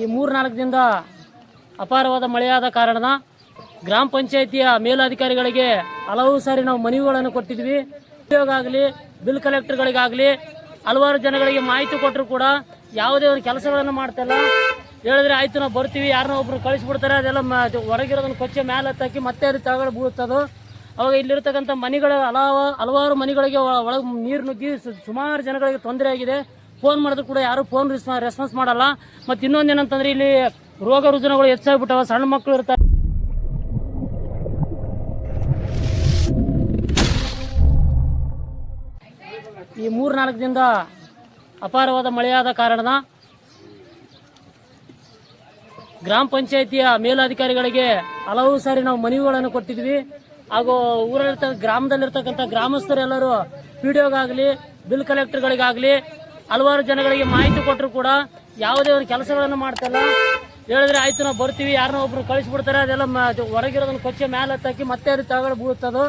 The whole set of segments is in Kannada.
ಈ ಮೂರ್ನಾಲ್ಕು ದಿನದ ಅಪಾರವಾದ ಮಳೆಯಾದ ಕಾರಣ ಗ್ರಾಮ ಪಂಚಾಯಿತಿಯ ಮೇಲಾಧಿಕಾರಿಗಳಿಗೆ ಹಲವು ಸಾರಿ ನಾವು ಮನವಿಗಳನ್ನು ಕೊಟ್ಟಿದ್ವಿ. ಆಗಲಿ ಬಿಲ್ ಕಲೆಕ್ಟರ್ಗಳಿಗಾಗಲಿ ಹಲವಾರು ಜನಗಳಿಗೆ ಮಾಹಿತಿ ಕೊಟ್ಟರು ಕೂಡ ಯಾವುದೇ ಒಂದು ಕೆಲಸಗಳನ್ನು ಮಾಡ್ತಾಯಿಲ್ಲ ಹೇಳಿದ್ರೆ ಆಯಿತು, ನಾವು ಬರ್ತೀವಿ, ಯಾರನ್ನ ಒಬ್ರು ಕಳಿಸ್ಬಿಡ್ತಾರೆ, ಅದೆಲ್ಲ ಹೊರಗಿರೋದನ್ನು ಕೊಚ್ಚೆ ಮೇಲೆ ಹತ್ತಾಕಿ ಮತ್ತೆ ಅದು ತಗಡೆ ಬೀಳ್ತದು ಅವಾಗ ಇಲ್ಲಿರ್ತಕ್ಕಂಥ ಮನೆಗಳ ಹಲವ ಹಲವಾರು ಮನೆಗಳಿಗೆ ಒಳಗೆ ನೀರು ನುಗ್ಗಿ ಸುಮಾರು ಜನಗಳಿಗೆ ತೊಂದರೆ ಆಗಿದೆ. ಫೋನ್ ಮಾಡಿದ್ರು ಕೂಡ ಯಾರು ಫೋನ್ ರೆಸ್ಪಾನ್ಸ್ ಮಾಡಲ್ಲ. ಮತ್ತೆ ಇನ್ನೊಂದು ಏನಂತಂದ್ರೆ ಇಲ್ಲಿ ರೋಗ ರುಜಿನಗಳು ಹೆಚ್ಚಾಗ್ಬಿಟ್ಟವ, ಸಣ್ಣ ಮಕ್ಕಳು ಇರ್ತಾರೆ. ಈ ಮೂರ್ನಾಲ್ಕು ದಿನದ ಅಪಾರವಾದ ಮಳೆಯಾದ ಕಾರಣ ಗ್ರಾಮ ಪಂಚಾಯಿತಿಯ ಮೇಲಧಿಕಾರಿಗಳಿಗೆ ಹಲವು ಸಾರಿ ನಾವು ಮನವಿಗಳನ್ನು ಕೊಟ್ಟಿದ್ವಿ. ಹಾಗೂ ಊರಲ್ಲಿರ್ತಕ್ಕ ಗ್ರಾಮದಲ್ಲಿರ್ತಕ್ಕಂಥ ಗ್ರಾಮಸ್ಥರೆಲ್ಲರೂ ಪಿಡಿಒಗಾಗಲಿ ಬಿಲ್ ಕಲೆಕ್ಟರ್ಗಳಿಗಾಗಲಿ ಹಲವಾರು ಜನಗಳಿಗೆ ಮಾಹಿತಿ ಕೊಟ್ಟರು ಕೂಡ ಯಾವುದೇ ಒಂದು ಕೆಲಸಗಳನ್ನು ಮಾಡ್ತಾಯಿಲ್ಲ ಹೇಳಿದ್ರೆ ಆಯ್ತು, ನಾವು ಬರ್ತೀವಿ, ಯಾರನ್ನೋ ಒಬ್ರು ಕಳಿಸ್ಬಿಡ್ತಾರೆ, ಅದೆಲ್ಲ ಹೊರಗಿರೋದನ್ನ ಕೊಚ್ಚೆ ಮೇಲೆ ಹತ್ತಾಕಿ ಮತ್ತೆ ಅದು ತಗಡೆ ಬೀಳುತ್ತದೆ.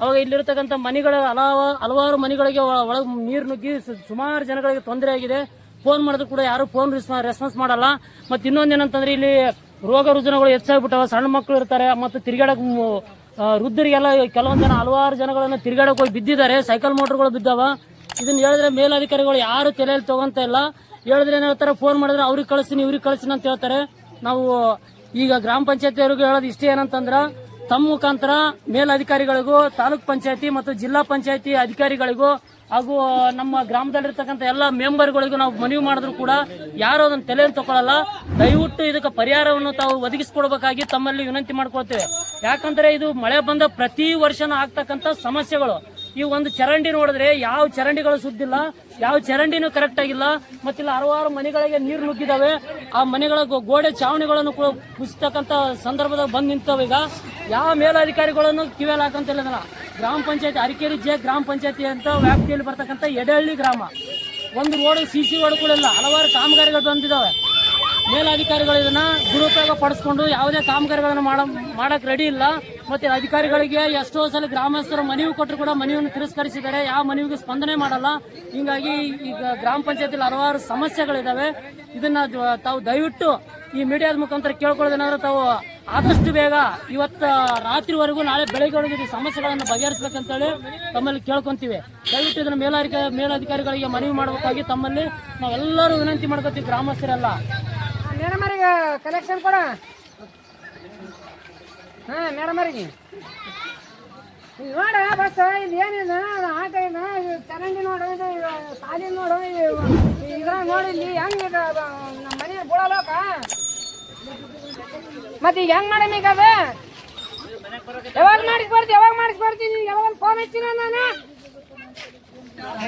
ಅವಾಗ ಇಲ್ಲಿರ್ತಕ್ಕಂಥ ಮನೆಗಳ ಹಲವ, ಹಲವಾರು ಮನೆಗಳಿಗೆ ಒಳಗೆ ನೀರು ನುಗ್ಗಿ ಸುಮಾರು ಜನಗಳಿಗೆ ತೊಂದರೆ ಆಗಿದೆ. ಫೋನ್ ಮಾಡಿದ್ರು ಕೂಡ ಯಾರು ಫೋನ್ ರೆಸ್ಪಾನ್ಸ್ ಮಾಡಲ್ಲ. ಮತ್ತೆ ಇನ್ನೊಂದು ಏನಂತಂದ್ರೆ ಇಲ್ಲಿ ರೋಗ ರುಜಿನಗಳು ಹೆಚ್ಚಾಗ್ಬಿಟ್ಟವ, ಸಣ್ಣ ಮಕ್ಕಳು ಇರ್ತಾರೆ, ಮತ್ತು ತಿರ್ಗಾಡಕ್ ವೃದ್ಧರಿಗೆಲ್ಲ ಕೆಲವೊಂದು ಜನ ಹಲವಾರು ಜನಗಳನ್ನು ತಿರ್ಗಾಡಕ್ ಹೋಗಿ ಬಿದ್ದಿದ್ದಾರೆ. ಸೈಕಲ್ ಮೋಟರ್ಗಳು ಬಿದ್ದಾವ. ಇದನ್ನ ಹೇಳಿದ್ರೆ ಮೇಲಧಿಕಾರಿಗಳು ಯಾರು ತಲೆಯಲ್ಲಿ ತಗೊಂತ ಇಲ್ಲ. ಹೇಳಿದ್ರೆ ಏನ್ ಹೇಳ್ತಾರೆ ಫೋನ್ ಮಾಡಿದ್ರೆ ಅವ್ರಿಗೆ ಕಳಿಸ್ತೀನಿ, ಇವ್ರಿಗೆ ಕಳಿಸ್ತೀನಿ ಅಂತ ಹೇಳ್ತಾರೆ. ನಾವು ಈಗ ಗ್ರಾಮ ಪಂಚಾಯತಿ ಅವ್ರಿಗೆ ಹೇಳೋದು ಇಷ್ಟೇ ಏನಂತಂದ್ರ, ತಮ್ಮ ಮುಖಾಂತರ ಮೇಲಧಿಕಾರಿಗಳಿಗೂ, ತಾಲೂಕ್ ಪಂಚಾಯತಿ ಮತ್ತು ಜಿಲ್ಲಾ ಪಂಚಾಯತಿ ಅಧಿಕಾರಿಗಳಿಗೂ ಹಾಗೂ ನಮ್ಮ ಗ್ರಾಮದಲ್ಲಿರ್ತಕ್ಕಂಥ ಎಲ್ಲ ಮೆಂಬರ್ಗಳಿಗೂ ನಾವು ಮನವಿ ಮಾಡಿದ್ರು ಕೂಡ ಯಾರು ಅದನ್ನು ತಲೆಯನ್ನು ತಗೊಳ್ಳಲ್ಲ ದಯವಿಟ್ಟು ಇದಕ್ಕೆ ಪರಿಹಾರವನ್ನು ತಾವು ಒದಗಿಸಿಕೊಡ್ಬೇಕಾಗಿ ತಮ್ಮಲ್ಲಿ ವಿನಂತಿ ಮಾಡ್ಕೊಳ್ತೇವೆ. ಯಾಕಂದ್ರೆ ಇದು ಮಳೆ ಬಂದ ಪ್ರತಿ ವರ್ಷನೂ ಆಗ್ತಕ್ಕಂಥ ಸಮಸ್ಯೆಗಳು. ಈ ಒಂದು ಚರಂಡಿ ನೋಡಿದ್ರೆ ಯಾವ ಚರಂಡಿಗಳು ಸುದ್ದಿಲ್ಲ, ಯಾವ ಚರಂಡಿನೂ ಕರೆಕ್ಟ್ ಆಗಿಲ್ಲ, ಮತ್ತಿಲ್ಲ ಹಲವಾರು ಮನೆಗಳಿಗೆ ನೀರು ನುಗ್ಗಿದಾವೆ. ಆ ಮನೆಗಳ ಗೋಡೆ ಚಾವಣಿಗಳನ್ನು ಕೂಡ ಕುಸಿತಕ್ಕಂತ ಸಂದರ್ಭದಾಗ ಬಂದು ನಿಂತವೆ ಈಗ. ಯಾವ ಮೇಲಧಿಕಾರಿಗಳನ್ನು ಕಿವಿಯಲ್ಲಿ ಹಾಕಂತಿಲ್ಲ ಗ್ರಾಮ ಪಂಚಾಯತಿ, ಅರಿಕೇರಿ ಜೆ ಗ್ರಾಮ ಪಂಚಾಯತಿ ಅಂತ ವ್ಯಾಪ್ತಿಯಲ್ಲಿ ಬರ್ತಕ್ಕಂಥ ಎಡಹಳ್ಳಿ ಗ್ರಾಮ. ಒಂದು ರೋಡ್ ಸಿ ಸಿ ರೋಡ್ ಕೂಡ ಇಲ್ಲ. ಹಲವಾರು ಕಾಮಗಾರಿಗಳು ಬಂದಿದ್ದಾವೆ ಮೇಲಧಿಕಾರಿಗಳು ಇದನ್ನ ದುರುಪಯೋಗ ಪಡಿಸ್ಕೊಂಡು ಯಾವುದೇ ಕಾಮಗಾರಿಗಳನ್ನು ಮಾಡ, ಮಾಡಕ್ ರೆಡಿ ಇಲ್ಲ. ಮತ್ತೆ ಅಧಿಕಾರಿಗಳಿಗೆ ಎಷ್ಟೋ ಸಲ ಗ್ರಾಮಸ್ಥರು ಮನವಿ ಕೊಟ್ಟರು ಕೂಡ ಮನವಿಯನ್ನು ತಿರಸ್ಕರಿಸಿದ್ದಾರೆ. ಯಾವ ಮನವಿಗೆ ಸ್ಪಂದನೆ ಮಾಡಲ್ಲ. ಹಿಂಗಾಗಿ ಈಗ ಗ್ರಾಮ ಪಂಚಾಯತಿಲಿ ಹಲವಾರು ಸಮಸ್ಯೆಗಳಿದಾವೆ. ಇದನ್ನ ತಾವು ದಯವಿಟ್ಟು ಈ ಮೀಡಿಯಾದ ಮುಖಾಂತರ ಕೇಳ್ಕೊಳ್ಳೋದೇನಾದ್ರೆ ತಾವು ಆದಷ್ಟು ಬೇಗ ಇವತ್ತು ರಾತ್ರಿವರೆಗೂ ನಾಳೆ ಬೆಳಗ್ಗೆವರೆಗೂ ಈ ಸಮಸ್ಯೆಗಳನ್ನು ಬಗೆಹರಿಸಬೇಕಂತೇಳಿ ತಮ್ಮಲ್ಲಿ ಕೇಳ್ಕೊಂತೀವಿ. ದಯವಿಟ್ಟು ಇದನ್ನ ಮೇಲಾಧಿಕ, ಮೇಲಧಿಕಾರಿಗಳಿಗೆ ಮನವಿ ಮಾಡಬೇಕಾಗಿ ತಮ್ಮಲ್ಲಿ ನಾವೆಲ್ಲರೂ ವಿನಂತಿ ಮಾಡ್ಕೊತೀವಿ ಗ್ರಾಮಸ್ಥರೆಲ್ಲ. ಕಲೆಕ್ಷನ್ ಕೊಡ ಹಾ ಮೇಡಮರಿಗೆ ನೋಡ, ಬಸ್, ಇಲ್ಲಿ ಏನಿದೆ ಆಟ ಚರಂಡಿ ನೋಡು, ಇದು ಸಾಲಿ ನೋಡು ಇದ್ರ ನೋಡಿ ಇಲ್ಲಿ, ಹೆಂಗ್ ನಮ್ಮ ಮನೆ ಬೀಳಲೋಕ ಮತ್ತೆ ಈಗ ಹೆಂಗ್ ಮಾಡಮ್ ಈಗ ಅದು? ಯಾವಾಗ ಮಾಡಿಸ್ಬಾರ್ದು ಯಾವಾಗ ಮಾಡಿಸ್ಬಾರ್ತೀನಿ ಯಾವಾಗ ಫೋನ್ ಹಚ್ಚಿನ ನಾನು?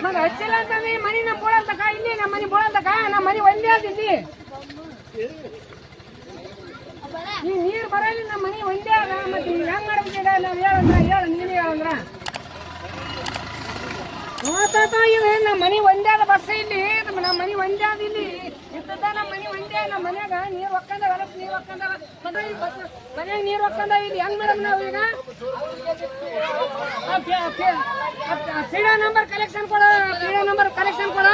ಮತ್ತೆ ಹಚ್ಚಿಲ್ಲ ಅಂತಂದ್ರೆ ಮನೆ ನಮ್ಮ ಬೋಳಂತಕ ಇಲ್ಲಿ ನಮ್ಮ ಮನೆ ಬೋಳಂತಕ ನಮ್ಮ ಮನೆ ಒಂದೇ ಆದ ಇಲ್ಲಿ. ಈ ನೀರು ಬರಲಿಲ್ಲ ನಮ್ಮ ಮನೆ ಒಂದೇ ಅದ, ಮತ್ತೆ ಹೆಂಗ್ ಮಾಡ್ಬೇಕಿದೆ ನಾವು ಹೇಳಂದ್ರ ಹೇಳು, ನೀನು ಹೇಳಂದ್ರ ಇದು ನಮ್ಮ ಮನೆ ಒಂದೇ ಅದ ಬಸ್ ಇಲ್ಲಿ, ನಮ್ಮ ಮನೆ ಒಂದೇ ಅದ ಇಲ್ಲಿ. ನಮ್ಮ ಮನೆ ಒಂದೇ, ನಮ್ಮ ಮನ್ಯಾಗ ನೀರು ಒಕ್ಕಂದ ಹೊಲಕ್ ನೀರು ಬಸ್, ಮನ್ಯಾಗ ನೀರು ಒಕ್ಕಂದ, ಇಲ್ಲಿ ಹೆಂಗ್ ಮೇಡಮ್ ನಾವು ಈಗ? ಪೀಡಾ ನಂಬರ್ ಕಲೆಕ್ಷನ್ ಕೊಡ ಪೀಡಾ ನಂಬರ್ ಕಲೆಕ್ಷನ್ ಕೊಡ.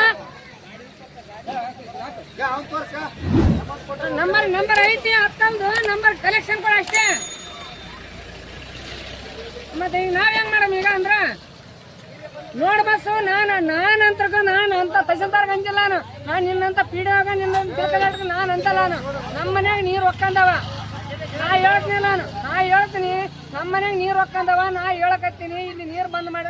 ನಂಬರ್ ನಂಬರ್ ಐತಿ ಹತ್ತೊಂದು ನಂಬರ್ ಕಲೆಕ್ಷನ್ ಕೂಡ ಅಷ್ಟೇ. ಮತ್ತೆ ಈಗ ನಾವ್ ಹೆಂಗ್ ಈಗ ಅಂದ್ರ? ನೋಡ್ ಬಸ್ಸು, ನಾನು ನಾನು ಅಂತರ್ಗ ನಾನು ಅಂತ ತಹಸೀಲ್ದಾರ್ ಅಂಜಿಲ್ಲ ನಾನು. ನಾನು ನಿನ್ನಂತ ಪೀಡಿಯಾಗ ನಿನ್ನ ನಾನು ಅಂತಲ್ಲ ನಾನು. ನಮ್ಮ ಮನ್ಯಾಗ ನೀರು ಒಕ್ಕಂದವ. ನಾ ಹೇಳ್ತೀನಿ ನಾನು. ನಾ ಹೇಳ್ತೀನಿ ನಮ್ಮ ಮನ್ಯಾಗ ನೀರು ಒಕ್ಕಂದವ. ನಾ ಹೇಳಕತ್ತೀನಿ, ಇಲ್ಲಿ ನೀರು ಬಂದ್ ಮಾಡಿ